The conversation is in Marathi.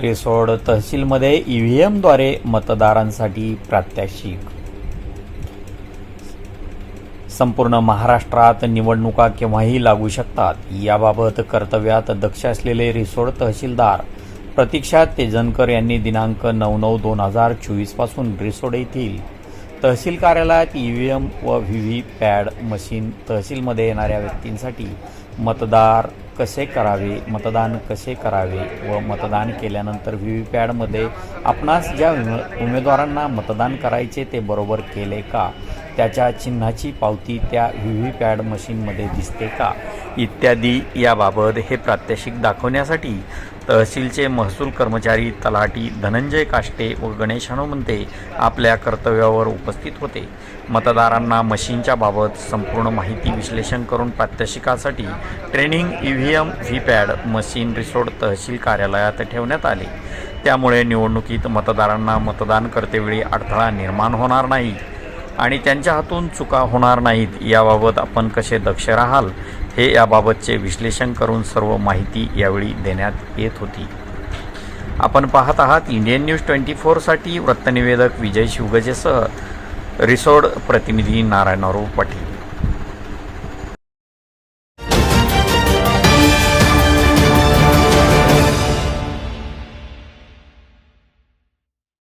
रिसोड तहसीलमध्ये ईव्हीएमद्वारे मतदारांसाठी प्रात्यक्षिक. संपूर्ण महाराष्ट्रात निवडणुका केव्हाही लागू शकतात याबाबत कर्तव्यात दक्ष असलेले रिसोड तहसीलदार प्रतीक्षा तेजनकर यांनी दिनांक नऊ नऊ दोन हजार चोवीसपासून रिसोड येथील तहसील कार्यालयात ई व्ही एम व व्ही व्ही पॅड मशीन तहसीलमध्ये येणाऱ्या व्यक्तींसाठी मतदार कसे करावे मतदान कसे करावे व मतदान केल्यानंतर व्ही व्ही पॅडमध्ये आपणास ज्या उमेदवारांना मतदान करायचे ते बरोबर केले का? त्याच्या चिन्हाची पावती त्या व्ही व्ही पॅड मशीनमध्ये दिसते का? इत्यादी याबाबत हे प्रात्यक्षिक दाखवण्यासाठी तहसीलचे महसूल कर्मचारी तलाठी धनंजय काष्टे व गणेश हनुमंते आपल्या कर्तव्यावर उपस्थित होते. मतदारांना मशीनच्या बाबत संपूर्ण माहिती विश्लेषण करून प्रात्यक्षिकासाठी training E V M V PAT machine Risod तहसील कार्यालयात ठेवण्यात आले. त्यामुळे निवडणुकीत मतदारांना मतदान करतेवेळी अडथळा निर्माण होणार नाही. आणि त्यांच्या हातून चुका होणार नाहीत याबाबत आपण कसे दक्ष राहाल? हे याबाबतचे विश्लेषण करून सर्व माहिती यावेळी देण्यात येत होती. आपण पाहत आहात इंडियन न्यूज ट्वेंटी फोरसाठी वृत्तनिवेदक विजय शिवगजेसह रिसोड प्रतिनिधी नारायणराव पाटील